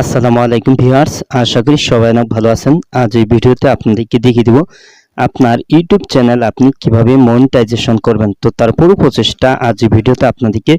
আসসালামু আলাইকুম ভিউয়ার্স, আশা করি সবাই অনেক ভালো আছেন। আজ এই ভিডিওতে আপনাদেরকে দেখিয়ে দিব আপনার ইউটিউব চ্যানেল আপনি কীভাবে মনিটাইজেশন করবেন। তো তার পুরো প্রচেষ্টা আজ এই ভিডিওতে আপনাদেরকে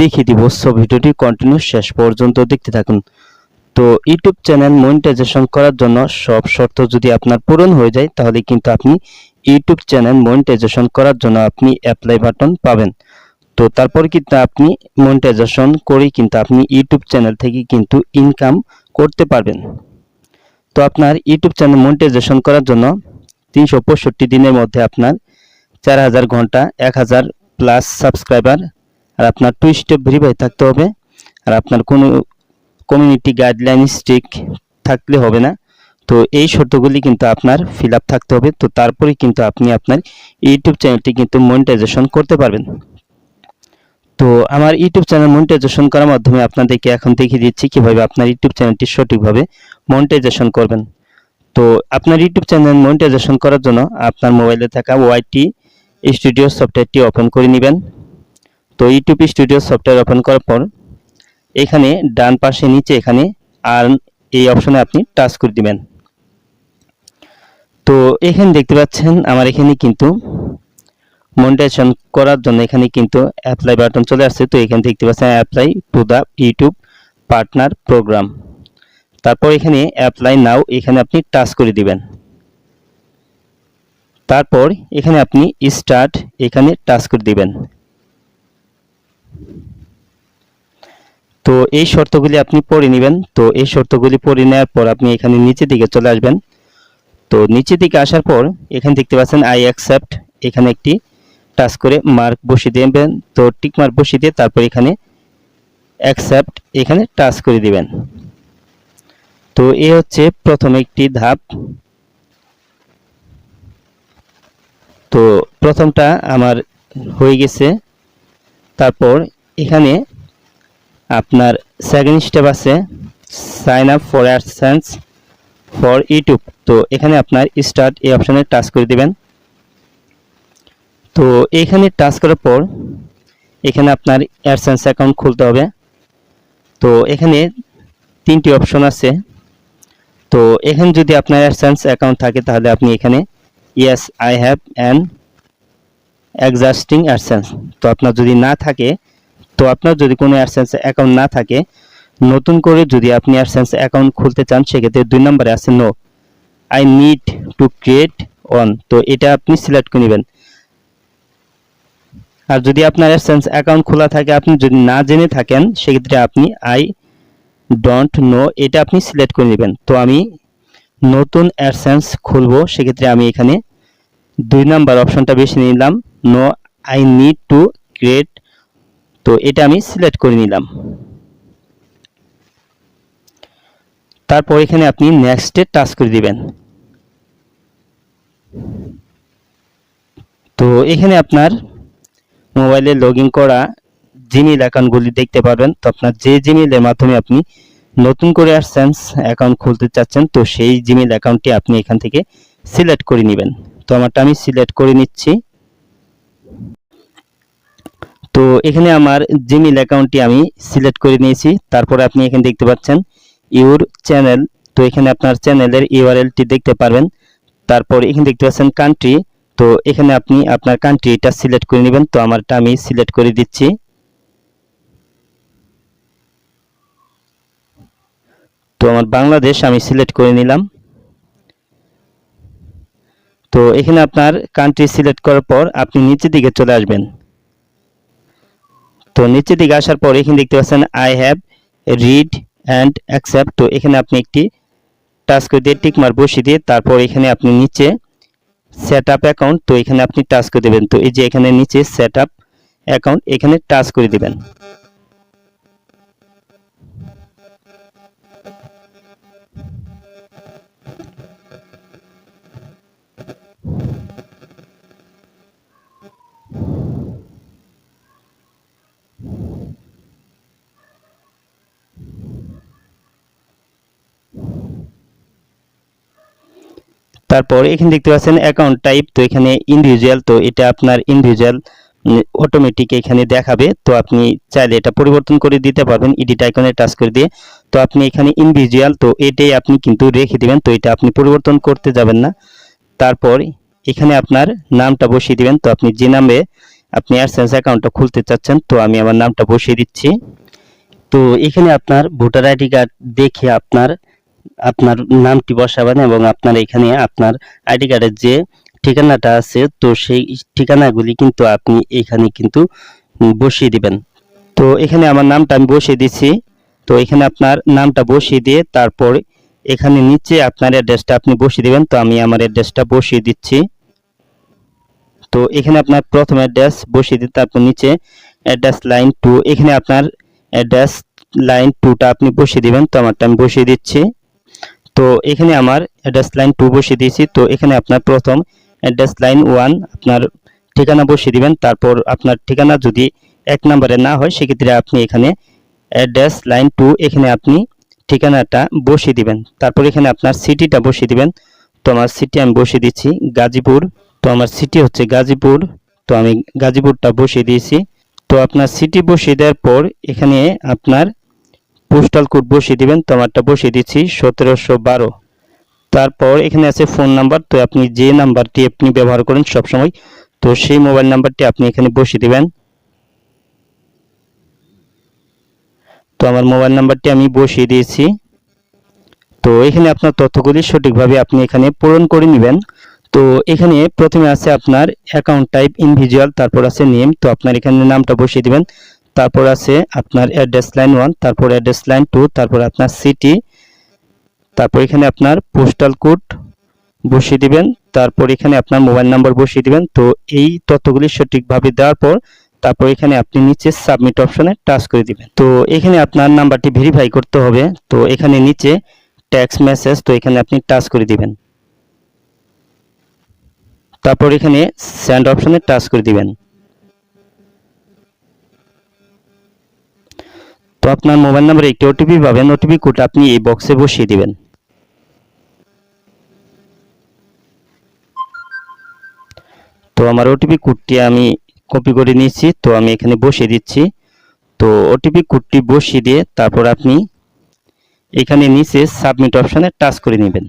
দেখিয়ে দিব। সো ভিডিওটি কন্টিনিউ শেষ পর্যন্ত দেখতে থাকুন। তো ইউটিউব চ্যানেল মনিটাইজেশন করার জন্য সব শর্ত যদি আপনার পূরণ হয়ে যায়, তাহলে কিন্তু আপনি ইউটিউব চ্যানেল মনিটাইজেশন করার জন্য আপনি অ্যাপ্লাই বাটন পাবেন। তো তারপর কিন্তু আপনি মনিটাইজেশন করেই কিন্তু আপনি ইউটিউব চ্যানেল থেকে কিন্তু ইনকাম করতে পারবেন। তো আপনার ইউটিউব চ্যানেল মনিটাইজেশন করার জন্য তিনশো পঁয়ষট্টি দিনের মধ্যে আপনার চার হাজার ঘণ্টা, এক হাজার প্লাস সাবস্ক্রাইবার আর আপনার টু স্টেপ ভেরিফাই থাকতে হবে। আর আপনার কোনো কমিউনিটি গাইডলাইন স্টিক থাকলে হবে না। তো এই শর্তগুলি কিন্তু আপনার ফিল থাকতে হবে। তো তারপরে কিন্তু আপনি আপনার ইউটিউব চ্যানেলটি কিন্তু মনিটাইজেশন করতে পারবেন। তো আমার ইউটিউব চ্যানেল মনিটাইজেশন করার মাধ্যমে আপনাদেরকে এখন দেখিয়ে দিচ্ছি কীভাবে আপনার ইউটিউব চ্যানেলটি সঠিকভাবে মনিটাইজেশন করবেন। তো আপনার ইউটিউব চ্যানেল মনিটাইজেশন করার জন্য আপনার মোবাইলে থাকা ওয়াইটি স্টুডিও সফটওয়্যারটি ওপেন করে নেবেন। তো ইউটিউব স্টুডিও সফটওয়্যার ওপেন করার পর এখানে ডান পাশে নিচে এখানে আর্ন এই অপশনে আপনি টাচ করে দিবেন। তো এখানে দেখতে পাচ্ছেন আমার এখানে কিন্তু মনিটাইজেশন করার জন্য এখানে কিন্তু অ্যাপ্লাই বাটন চলে আসছে। তো এখানে দেখতে পাচ্ছেন apply to the YouTube partner programme তারপর এখানে অ্যাপ্লাই নাও এখানে আপনি টাচ করে দিবেন। তারপর এখানে আপনি স্টার্ট এখানে টাচ করে দিবেন। তো এই শর্তগুলি আপনি পড়ে নেবেন। তো এই শর্তগুলি পড়ে নেওয়ার পর আপনি এখানে নিচের দিকে চলে আসবেন। তো নিচের দিকে আসার পর এখানে দেখতে পাচ্ছেন আই অ্যাকসেপ্ট এখানে একটি টাচ করে মার্ক বসিয়ে দেবেন তো টিক মার্ক বসিয়ে দিয়ে তারপর এখানে অ্যাকসেপ্ট এখানে টাচ করে দিবেন। তো এ হচ্ছে প্রথম একটি ধাপ। তো প্রথমটা আমার হয়ে গেছে। তারপর এখানে আপনার সেকেন্ড স্টেপ আছে। Sign up for AdSense for YouTube তো এখানে আপনার স্টার্ট এই অপশানে টাচ করে দিবেন। তো এখানে টাচ করার পর এখানে আপনার অ্যাডসেন্স অ্যাকাউন্ট খুলতে হবে। তো এখানে তিনটি অপশন আছে। তো এখানে যদি আপনার অ্যাডসেন্স অ্যাকাউন্ট থাকে তাহলে আপনি এখানে yes I have an existing AdSense তো আপনার যদি না থাকে, তো আপনার যদি কোনো অ্যাডসেন্স অ্যাকাউন্ট না থাকে, নতুন করে যদি আপনি অ্যাডসেন্স অ্যাকাউন্ট খুলতে চান, সেক্ষেত্রে দুই নম্বরে আছে no I need to create one তো এটা আপনি সিলেক্ট করে নেবেন। আর যদি আপনার অ্যাডসেন্স অ্যাকাউন্ট খোলা থাকে, আপনি যদি না জেনে থাকেন, সেক্ষেত্রে আপনি আই ডোন্ট নো এটা আপনি সিলেক্ট করে নেবেন। তো আমি নতুন অ্যাডসেন্স খুলবো, সেক্ষেত্রে আমি এখানে দুই নাম্বার অপশনটা বেছে নিলাম no I need to create তো এটা আমি সিলেক্ট করে নিলাম। তারপর এখানে আপনি নেক্সটে টাচ করে দিবেন। তো এখানে আপনার মোবাইলে লগ করা জিমেল অ্যাকাউন্টগুলি দেখতে পারবেন। তো আপনার যে জিমেলের মাধ্যমে আপনি নতুন করে অ্যাডসেন্স অ্যাকাউন্ট খুলতে চাচ্ছেন, তো সেই জিমেল অ্যাকাউন্টটি আপনি এখান থেকে সিলেক্ট করে নেবেন। তো আমারটা আমি সিলেক্ট করে নিচ্ছি। তো এখানে আমার জিমেল অ্যাকাউন্টটি আমি সিলেক্ট করে নিয়েছি। তারপরে আপনি এখানে দেখতে পাচ্ছেন ইউর চ্যানেল। তো এখানে আপনার চ্যানেলের ইউআরএলটি দেখতে পারবেন। তারপর এখানে দেখতে পাচ্ছেন কান্ট্রি তো এখানে আপনি আপনার কান্ট্রিটা সিলেক্ট করে নেবেন। তো আমারটা আমি সিলেক্ট করে দিচ্ছি। তো আমার বাংলাদেশ আমি সিলেক্ট করে নিলাম। তো এখানে আপনার কান্ট্রি সিলেক্ট করার পর আপনি নিচের দিকে চলে আসবেন। তো নিচের দিকে আসার পর এখানে দেখতে পাচ্ছেন I have read and accept তো এখানে আপনি একটি টাচ করে দিয়ে টিক মার বসিয়ে দিয়ে তারপর এখানে আপনি নিচে সেট আপ অ্যাকাউন্ট তো এখানে আপনি টাচ করে দেবেন। তো এই যে এখানে নিচে সেট আপ অ্যাকাউন্ট এখানে টাচ করে দিবেন। তারপর এখানে দেখতে পাচ্ছেন অ্যাকাউন্ট টাইপ তো এখানে ইন্ডিভিজুয়াল তো এটা আপনার ইন্ডিভিজুয়াল অটোমেটিক এখানে দেখাবে। তো আপনি চাইলে এটা পরিবর্তন করে দিতে পারবেন এডিট আইকনে টাচ করে দিয়ে। তো আপনি এখানে ইন্ডিভিজুয়াল তো এটাই আপনি কিন্তু রেখে দিবেন, তো এটা আপনি পরিবর্তন করতে যাবেন না। তারপর এখানে আপনার নামটা বসিয়ে দিবেন, তো আপনি যে নামে আপনি অ্যাডসেন্স অ্যাকাউন্টটা খুলতে চাচ্ছেন, তো আমি আমার নামটা বসিয়ে দিচ্ছি। তো এখানে আপনার ভোটার আইডি কার্ড দেখে আপনার আপনার নামটি বসাবেন এবং আপনার এখানে আপনার আইডি কার্ডের যে ঠিকানাটা আছে, তো সেই ঠিকানাগুলি কিন্তু আপনি এখানে কিন্তু বসিয়ে দিবেন। তো এখানে আমার নামটা আমি বসিয়ে দিচ্ছি। তো এখানে আপনার নামটা বসিয়ে দিয়ে তারপর এখানে নিচে আপনার অ্যাড্রেসটা আপনি বসিয়ে দিবেন। তো আমি আমার অ্যাড্রেসটা বসিয়ে দিচ্ছি। তো এখানে আপনার প্রথম অ্যাড্রেস বসিয়ে দিতে তারপর নিচে অ্যাড্রেস লাইন টু, এখানে আপনার অ্যাড্রেস লাইন টুটা আপনি বসিয়ে দিবেন। তো আমারটা আমি বসিয়ে দিচ্ছি। তো এখানে আমার অ্যাড্রেস লাইন টু বসিয়ে দিয়েছি। তো এখানে আপনার প্রথম অ্যাড্রেস লাইন ওয়ান আপনার ঠিকানা বসিয়ে দিবেন। তারপর আপনার ঠিকানা যদি এক নম্বরে না হয়, সেক্ষেত্রে আপনি এখানে অ্যাড্রেস লাইন টু এখানে আপনি ঠিকানাটা বসিয়ে দিবেন। তারপর এখানে আপনার সিটিটা বসিয়ে দিবেন। তো আমার সিটি আমি বসিয়ে দিচ্ছি গাজীপুর। তো আমার সিটি হচ্ছে গাজীপুর। তো আমি গাজীপুরটা বসিয়ে দিয়েছি। তো আপনার সিটি বসিয়ে দেওয়ার পর এখানে আপনার পোস্টাল কোড বসিয়ে দিবেন তো আমারটা বসিয়ে দিচ্ছি, সতেরোশো বারো। তারপর এখানে আছে ফোন নাম্বার তো আপনি যে নাম্বারটি আপনি ব্যবহার করেন সবসময়, তো সেই মোবাইল নাম্বারটি আপনি এখানে বসিয়ে দিবেন। তো আমার মোবাইল নাম্বারটি আমি বসিয়ে দিয়েছি। তো এখানে আপনার তথ্যগুলি সঠিকভাবে আপনি এখানে পূরণ করে নেবেন। তো এখানে প্রথমে আছে আপনার অ্যাকাউন্ট টাইপ ইনভিজুয়াল তারপর আছে নেম তো আপনার এখানে নামটা বসিয়ে দিবেন। তারপর আছে আপনার অ্যাড্রেস লাইন ওয়ান তারপর অ্যাড্রেস লাইন টু তারপর আপনার সিটি তারপর এখানে আপনার পোস্টাল কোড বসিয়ে দিবেন, তারপর এখানে আপনার মোবাইল নাম্বার বসিয়ে দিবেন। তো এই তথ্যগুলি সঠিকভাবে দেওয়ার পর তারপর এখানে আপনি নিচে সাবমিট অপশনে টাচ করে দিবেন। তো এখানে আপনার নাম্বারটি ভেরিফাই করতে হবে। তো এখানে নিচে ট্যাক্স মেসেজ তো এখানে আপনি টাচ করে দিবেন। তারপর এখানে স্যান্ড অপশনে টাচ করে দিবেন। তো আপনার মোবাইল নাম্বারে একটি ওটিপি পাবেন। ওটিপি কোড আপনি এই বক্সে বসিয়ে দিবেন। তো আমার ওটিপি কোডটি আমি কপি করে নিয়েছি। তো আমি এখানে বসিয়ে দিচ্ছি। তো ওটিপি কোডটি বসিয়ে দিয়ে তারপর আপনি এখানে নিচে সাবমিট অপশনে টাচ করে নেবেন।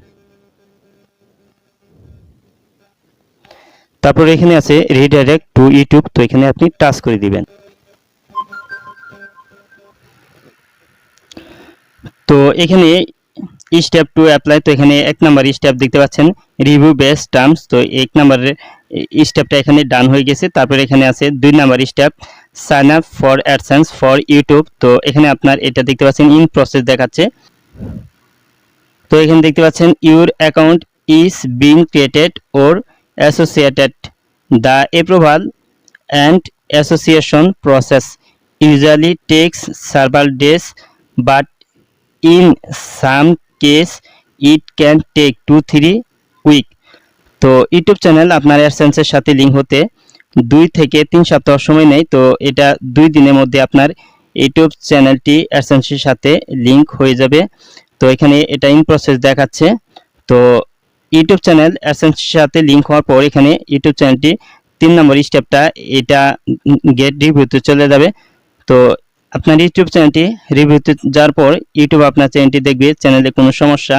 তারপর এখানে আছে রিডাইরেক্ট টু ইউটিউব তো এখানে আপনি টাচ করে দিবেন। তো এখানে স্টেপ টু অ্যাপ্লাই তো এখানে এক নাম্বার স্টেপ দেখতে পাচ্ছেন রিভিউ বেস টার্মস তো এক নাম্বারের স্টেপটা এখানে ডান হয়ে গেছে। তারপর এখানে আছে দুই number step sign up for AdSense for YouTube তো এখানে আপনার এটা দেখতে পাচ্ছেন ইন প্রসেস দেখাচ্ছে। তো এখানে দেখতে পাচ্ছেন your account is being created or associated the approval and association process usually takes several days, but in some case, it can take two, three week. তো ইউটিউব চ্যানেল আপনার অ্যাডসেন্সের সাথে লিঙ্ক হতে দুই থেকে তিন সপ্তাহ সময় নেয়। তো এটা দুই দিনের মধ্যে আপনার ইউটিউব চ্যানেলটি অ্যাডসেন্সের সাথে লিঙ্ক হয়ে যাবে। তো এখানে এটা ইন প্রসেস দেখাচ্ছে। তো ইউটিউব চ্যানেল অ্যাডসেন্সের সাথে লিঙ্ক হওয়ার পর এখানে ইউটিউব চ্যানেলটি তিন নম্বর স্টেপটা এটা গেট রিভিউতে চলে যাবে। তো আপনার ইউটিউব চ্যানেলটি রিভিউতে যাওয়ার পর ইউটিউব আপনার চ্যানেলটি দেখবে, চ্যানেলে কোনো সমস্যা,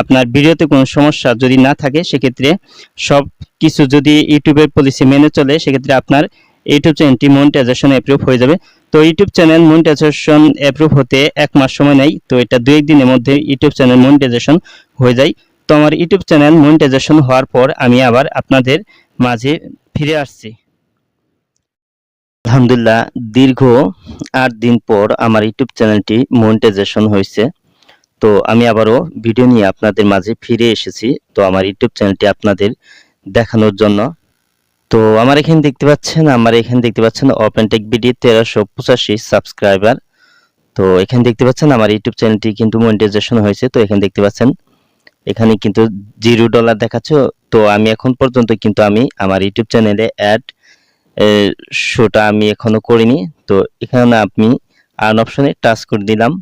আপনার ভিডিওতে কোনো সমস্যা যদি না থাকে, সেক্ষেত্রে সব কিছু যদি ইউটিউবের পলিসি মেনে চলে, সেক্ষেত্রে আপনার ইউটিউব চ্যানেলটি মনিটাইজেশন অ্যাপ্রুভ হয়ে যাবে। তো ইউটিউব চ্যানেল মনিটাইজেশন অ্যাপ্রুভ হতে এক মাস সময় নেয়, তো এটা এক দিনের মধ্যে ইউটিউব চ্যানেল মনিটাইজেশন হয়ে যায়। তো আমার ইউটিউব চ্যানেল মনিটাইজেশন হওয়ার পর আমি আবার আপনাদের মাঝে ফিরে আসছি। আলহামদুলিল্লাহ, দীর্ঘ আট দিন পর আমার ইউটিউব চ্যানেলটি মনিটাইজেশন হয়েছে। তো আমি আবারও ভিডিও নিয়ে আপনাদের মাঝে ফিরে এসেছি। তো আমার ইউটিউব চ্যানেলটি আপনাদের দেখানোর জন্য। তো আমার এখানে দেখতে পাচ্ছেন, আমার এখানে দেখতে পাচ্ছেন ওপেন টেক বিডি তেরোশো পঁচাশি সাবস্ক্রাইবার তো এখানে দেখতে পাচ্ছেন আমার ইউটিউব চ্যানেলটি কিন্তু মনিটাইজেশন হয়েছে। তো এখানে দেখতে পাচ্ছেন, এখানে কিন্তু জিরো ডলার দেখাচ্ছে। তো আমি এখন পর্যন্ত কিন্তু আমি আমার ইউটিউব চ্যানেলে অ্যাড শোটা আমি এখনও করিনি। তো এখানে আপনি আর্ন অপশনে টাচ করে দিলাম।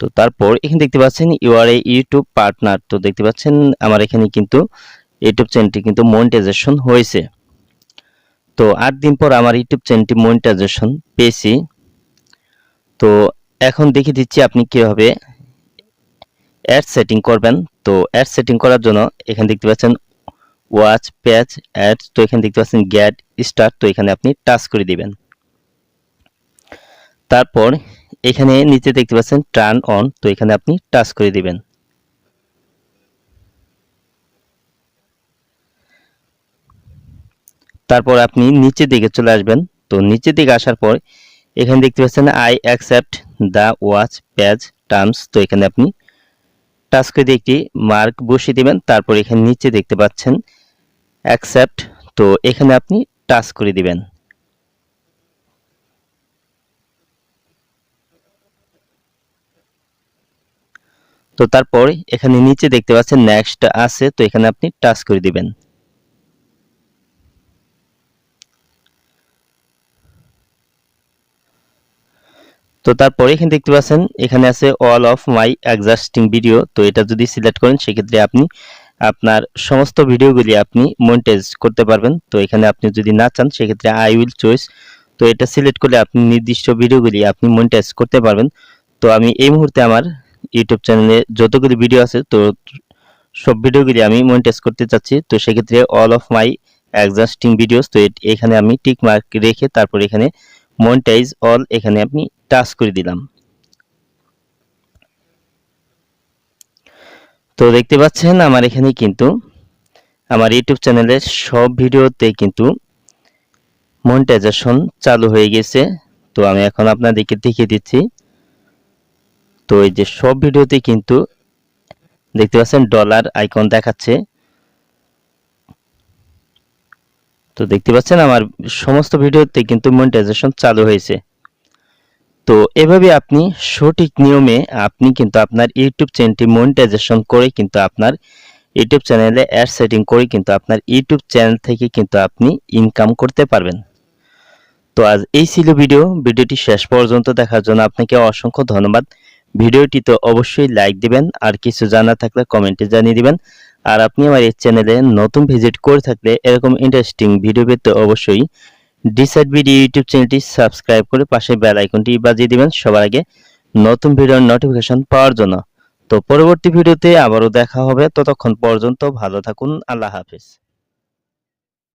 তো তারপর এখানে দেখতে পাচ্ছেন you are a YouTube partner তো দেখতে পাচ্ছেন, আমার এখানে কিন্তু ইউটিউব চ্যানেলটি কিন্তু মনিটাইজেশন হয়েছে। তো আট দিন পর আমার ইউটিউব চ্যানেলটি মনিটাইজেশন পেয়েছি। তো এখন দেখিয়ে দিচ্ছি আপনি কীভাবে অ্যাড সেটিং করবেন। তো অ্যাড সেটিং করার জন্য এখানে দেখতে পাচ্ছেন ওয়াচ প্যাচ অ্যাড তো এখানে দেখতে পাচ্ছেন গ্যাট স্টার্ট তো এখানে আপনি টাচ করে দিবেন। তারপর এখানে নিচে দেখতে পাচ্ছেন টার্ন অন তো এখানে আপনি টাচ করে দিবেন। তারপর আপনি নিচের দিকে চলে আসবেন, তো নিচের দিকে আসার পর এখানে দেখতে পাচ্ছেন I accept the watch page terms তো এখানে আপনি টাচ করে দিয়ে একটি মার্ক বসিয়ে দেবেন। তারপর এখানে নিচে দেখতে পাচ্ছেন অ্যাকসেপ্ট তো এখানে আপনি টাচ করে দিবেন। তো তারপর এখানে নিচে দেখতে পাচ্ছেন নেক্সট আছে, তো এখানে আপনি টাচ করে দিবেন। তো তারপরে এখানে দেখতে পাচ্ছেন, এখানে আছে all of my existing video তো এটা যদি সিলেক্ট করেন, সেক্ষেত্রে আপনি আপনার সমস্ত ভিডিওগুলি আপনি মনিটাইজ করতে পারবেন। তো এখানে আপনি যদি না চান, সেক্ষেত্রে আই উইল চয়েস তো এটা সিলেক্ট করলে আপনি নির্দিষ্ট ভিডিওগুলি আপনি মনিটাইজ করতে পারবেন। তো আমি এই মুহূর্তে আমার ইউটিউব চ্যানেলে যতগুলি ভিডিও আছে, তো সব ভিডিওগুলি আমি মনিটাইজ করতে চাচ্ছি। তো সেক্ষেত্রে all of my existing videos তো এখানে আমি টিক মার্ক রেখে তারপর এখানে মনিটাইজ অল এখানে আপনি টাচ করে দিলাম। তো দেখতে পাচ্ছেন আমার এখানে কিন্তু আমার ইউটিউব চ্যানেলের সব ভিডিওতে কিন্তু মনিটাইজেশন চালু হয়ে গেছে। তো আমি এখন আপনাদেরকে দেখিয়ে দিচ্ছি। তো এই যে সব ভিডিওতে কিন্তু দেখতে পাচ্ছেন ডলার আইকন দেখাচ্ছে। তো দেখতে পাচ্ছেন আমার সমস্ত ভিডিওতে কিন্তু মনিটাইজেশন চালু হয়েছে। তো এভাবে আপনি সঠিক নিয়মে আপনি কিন্তু আপনার ইউটিউব চ্যানেলটি মনিটাইজেশন করে কিন্তু আপনার ইউটিউব চ্যানেলে অ্যাড সেটিং করে কিন্তু আপনার ইউটিউব চ্যানেল থেকে কিন্তু আপনি ইনকাম করতে পারবেন। তো আজ এই ছিল ভিডিও ভিডিওটি শেষ পর্যন্ত দেখার জন্য আপনাকে অসংখ্য ধন্যবাদ। ভিডিওটি তো অবশ্যই লাইক দিবেন, আর কিছু জানা থাকলে কমেন্টে জানিয়ে দিবেন। আর আপনি আমার এই চ্যানেলে নতুন ভিজিট করে থাকলে এরকম ইন্টারেস্টিং ভিডিও পেতে অবশ্যই ডিসাইড ভিডিও ইউটিউব চ্যানেলটি সাবস্ক্রাইব করে পাশে বেল আইকনটি বাজিয়ে দিবেন সবার আগে নতুন ভিডিওর নোটিফিকেশন পাওয়ার জন্য। তো পরবর্তী ভিডিওতে আবারও দেখা হবে। ততক্ষণ পর্যন্ত ভালো থাকুন। আল্লাহ হাফিজ।